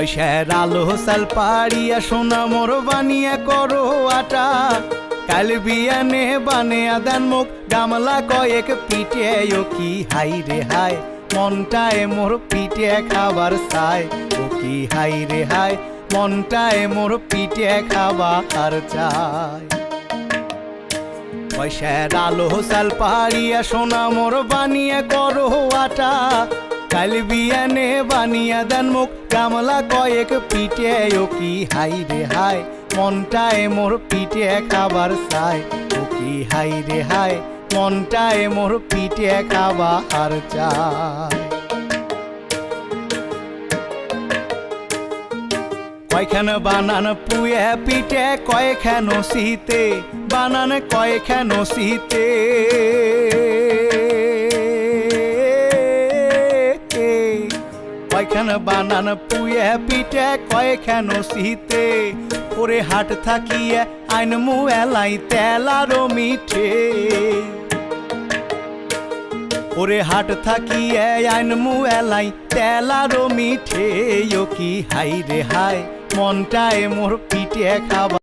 পয়সার আলো সাল পাড়িয়া সোনা, মোর বানিয়া করো আটা। কাল বিয়ানে বানে আদান মুখ, গামলা কয়েক পিটে ও কি হাই রে হাই, মনটায় মোর পিটে খাবার চাই। ও কি হাই রে হাই, মনটায় মোর পিটে খাবার চাই। পয়সার আলো সাল পাড়িয়া সোনা, মোর বানিয়া করো আটা। কাল বিয়ানে বানিয়া দেন মুখ। গামলা কয়েক পিটে ও কি হাই রে হাই, মনটায় মোর পিটে খাবার চাই। ও কি হাই রে হাই, মনটায় মোর পিটে খাবার চাই। কয়খান বানান পুয়ে পিঠে, কয়খান শীতে বানান কয়খান শীতে কয়খান বানান, পুয়ে পিঠে কয়খান শীতে ওরে হাট থাকিয়ে আইন মু এলাই তেলারো মিঠে। ওরে হাট থাকিয়ে আইন মু এলাই তেলারো মিঠে। ও কি হাই রে হাই, মনটায় মোর পিঠে খাবা